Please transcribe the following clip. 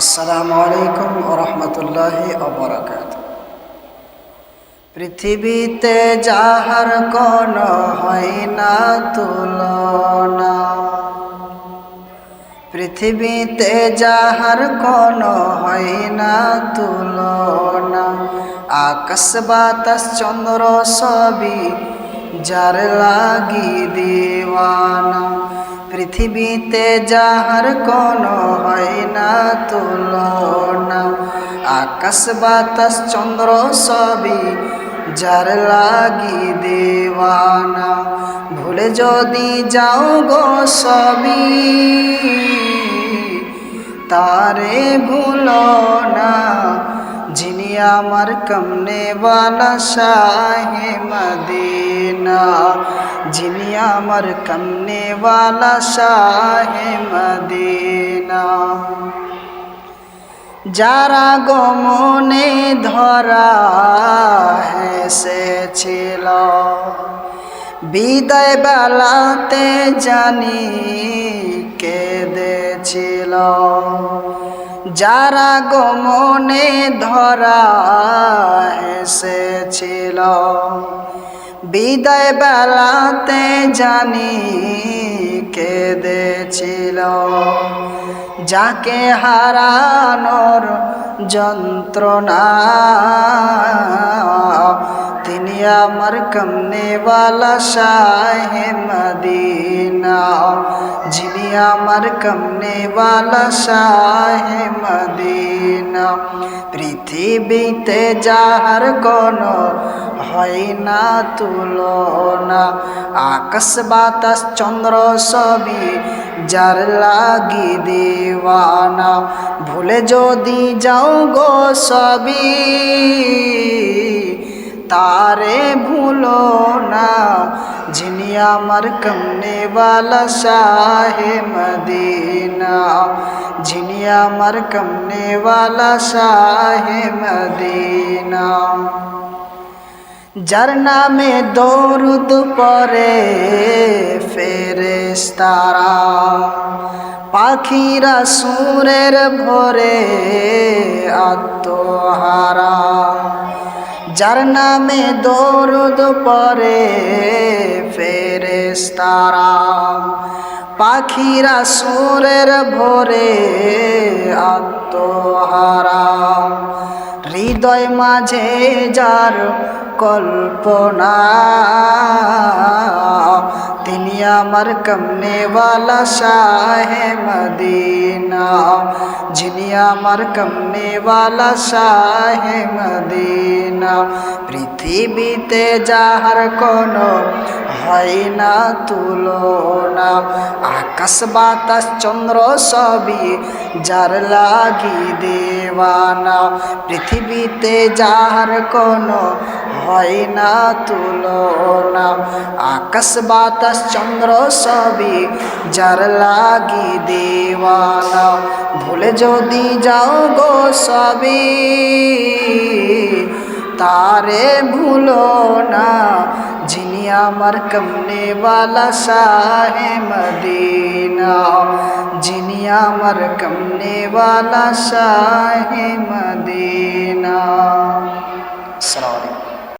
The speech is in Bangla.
আসসালামু আলাইকুম রহমতুল্লাহি অবরাকাত পৃথিবীতে যাহার কোন হয় না তুলনা পৃথিবীতে যাহার কোন হয় না তুলনা আকাশ বাতাস চন্দ্র সবই যার লাগি দিওয়ানা পৃথিবীতে যাহার কোন হয় না, তুলনা। আকাশ, বাতাস, চন্দ্র সবই যার লাগি দেওয়ানা। ভুলে যদি যাও গো সবই, তারে ভুলো না। আমার কমনে বালা শাহে মদিনা। যিনি আমার কমনে বালা শাহে মদিনা। যারা গমনে ধরা হেসেছিল, বিদায় বেলাতে জানি কেঁদেছিল। যারা গমনে ধরা এসেছিল বিদায় বেলাতে জানি কেঁদেছিল। যাকে হারানোর যন্ত্রণা তিনি আমার কমনেওয়ালা শাহে মদিনা। যিনি আমার কমনেওয়ালা শাহে মদিনা। পৃথিবীতে যাহার কোনো হয় না তুলনা। আকাশ, বাতাস, চন্দ্র সবই যার লাগি দেওয়ানা। ভুলে যদি যাও গো সবই তারে ভুলো না যিনি আমার কমনেওয়ালা শাহে মদিনা যিনি আমার কমনেওয়ালা শাহে মদিনা যার নামে দৌরুদ পরে ফেরেস্তারা পাখিরা সুরের ভরে আত্মহারা যার নামে দৌরুদ পরে ফেরেস্তারা পাখিরা সুরের ভোরে আত্মহারা। হৃদয় মাঝে যার কল্পনা আমার কমনেওয়ালা শাহে মদিনা। যিনি আমার কমনেওয়ালা শাহে মদিনা। পৃথিবীতে যাহার কোনো হয় না তুলনা। আকাশ, বাতাস, চন্দ্র সবই যার লাগি দেওয়ানা। পৃথিবীতে যাহার কোনো হয় না তুলনা। আকাশ বাতাস, চন্দ্র সবই যার লাগি দেওয়ানা। ভুলে যদি যাও গো সবই তারে ভুলো না। যিনি আমার কমনেওয়ালা শাহে মদিনা। যিনি আমার কমনেওয়ালা শাহে মদিনা। আসসালামু আলাইকুম।